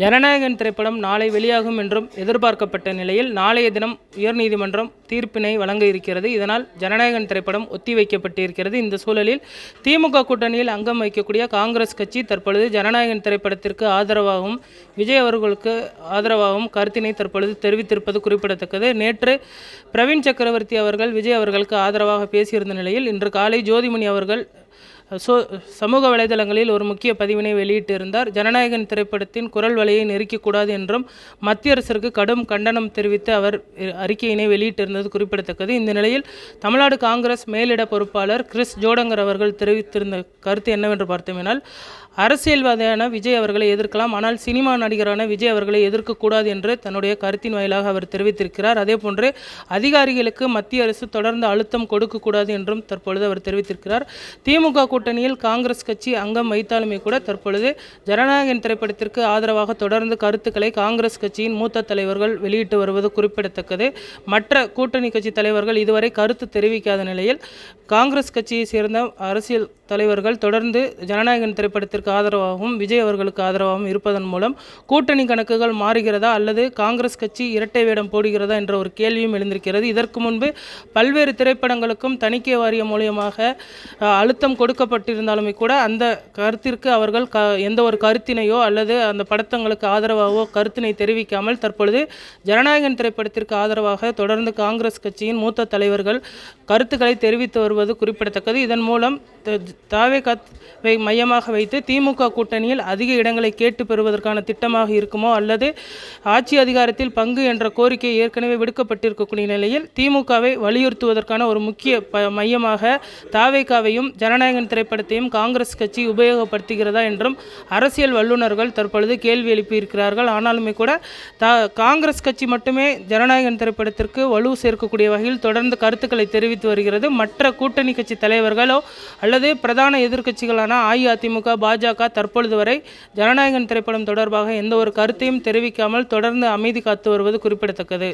ஜனநாயகன் திரைப்படம் நாளை வெளியாகும் என்றும் எதிர்பார்க்கப்பட்ட நிலையில் நாளைய தினம் உயர்நீதிமன்றம் தீர்ப்பினை வழங்க இருக்கிறது. இதனால் ஜனநாயகன் திரைப்படம் ஒத்திவைக்கப்பட்டிருக்கிறது இந்த சூழலில் திமுக கூட்டணியில் அங்கம் வகிக்கக்கூடிய காங்கிரஸ் கட்சி தற்பொழுது ஜனநாயகன் திரைப்படத்திற்கு ஆதரவாகவும் விஜய் அவர்களுக்கு ஆதரவாகவும் கருத்தினை தற்பொழுது தெரிவித்திருப்பது குறிப்பிடத்தக்கது. நேற்று பிரவீன் சக்கரவர்த்தி அவர்கள் விஜய் அவர்களுக்கு ஆதரவாக பேசியிருந்த நிலையில் இன்று காலை ஜோதிமணி அவர்கள் சோ சமூக வலைதளங்களில் ஒரு முக்கிய பதிவினை வெளியிட்டிருந்தார். ஜனநாயகன் திரைப்படத்தின் குரல் வலையை நெருக்கக்கூடாது என்றும் மத்திய அரசிற்கு கடும் கண்டனம் தெரிவித்து அவர் அறிக்கையினை வெளியிட்டிருந்தது குறிப்பிடத்தக்கது. இந்த நிலையில் தமிழ்நாடு காங்கிரஸ் மேலிட பொறுப்பாளர் கிறிஸ் ஜோடங்கர் அவர்கள் தெரிவித்திருந்த கருத்து என்னவென்று பார்த்தோமேனால் அரசியல்வாதியான விஜய் அவர்களை எதிர்க்கலாம். ஆனால் சினிமா நடிகரான விஜய் அவர்களை எதிர்க்கக்கூடாது என்று தன்னுடைய கருத்தின் வாயிலாக அவர் தெரிவித்திருக்கிறார். அதேபோன்று அதிகாரிகளுக்கு மத்திய அரசு தொடர்ந்து அழுத்தம் கொடுக்கக்கூடாது என்றும் தற்பொழுது அவர் தெரிவித்திருக்கிறார். திமுக கூட்டணியில் காங்கிரஸ் கட்சி அங்கம் வைத்தாலுமே கூட தற்பொழுது ஜனநாயகன் திரைப்படத்திற்கு ஆதரவாக தொடர்ந்து கருத்துக்களை காங்கிரஸ் கட்சியின் மூத்த தலைவர்கள் வெளியிட்டு வருவது குறிப்பிடத்தக்கது. மற்ற கூட்டணி கட்சி தலைவர்கள் இதுவரை கருத்து தெரிவிக்காத நிலையில் காங்கிரஸ் கட்சியை சேர்ந்த அரசியல் தலைவர்கள் தொடர்ந்து ஜனநாயகன் திரைப்படத்திற்கு ஆதரவாகவும் விஜய் அவர்களுக்கு ஆதரவாகவும் இருப்பதன் மூலம் கூட்டணி கணக்குகள் மாறுகிறதா அல்லது காங்கிரஸ் கட்சி இரட்டை வேடம் போடுகிறதா என்ற ஒரு கேள்வியும் எழுந்திருக்கிறது. இதற்கு முன்பு பல்வேறு திரைப்படங்களுக்கும் தணிக்கை வாரியம் மூலியமாக அழுத்தம் கொடுக்கப்பட்டிருந்தாலுமே கூட அந்த கருத்திற்கு அவர்கள் க எந்த ஒரு கருத்தினையோ அல்லது அந்த படத்தங்களுக்கு ஆதரவாகவோ கருத்தினை தெரிவிக்காமல் தற்பொழுது ஜனநாயகன் திரைப்படத்திற்கு ஆதரவாக தொடர்ந்து காங்கிரஸ் கட்சியின் மூத்த தலைவர்கள் கருத்துக்களை தெரிவித்து வருவது குறிப்பிடத்தக்கது. இதன் மூலம் தாவே கத்தை மையமாக வைத்து திமுக கூட்டணியில் அதிக இடங்களை கேட்டு பெறுவதற்கான திட்டமாக இருக்குமோ அல்லது ஆட்சி அதிகாரத்தில் பங்கு என்ற கோரிக்கை ஏற்கனவே விடுக்கப்பட்டிருக்கக்கூடிய நிலையில் திமுகவை வலியுறுத்துவதற்கான ஒரு முக்கிய ப மையமாக தாவேகாவையும் ஜனநாயகன் திரைப்படத்தையும் காங்கிரஸ் கட்சி உபயோகப்படுத்துகிறதா என்றும் அரசியல் வல்லுநர்கள் தற்பொழுது கேள்வி எழுப்பியிருக்கிறார்கள். ஆனாலுமே கூட தா காங்கிரஸ் கட்சி மட்டுமே ஜனநாயகன் திரைப்படத்திற்கு வலு சேர்க்கக்கூடிய வகையில் தொடர்ந்து கருத்துக்களை தெரிவித்து வருகிறது. மற்ற கூட்டணி கட்சி தலைவர்களோ அல்லது பிரதான எதிர்க்கட்சிகளான அஇஅதிமுக பாஜக தற்பொழுது வரை ஜனநாயகன் திரைப்படம் தொடர்பாக எந்த ஒரு கருத்தையும் தெரிவிக்காமல் தொடர்ந்து அமைதி காத்து வருவது குறிப்பிடத்தக்கது.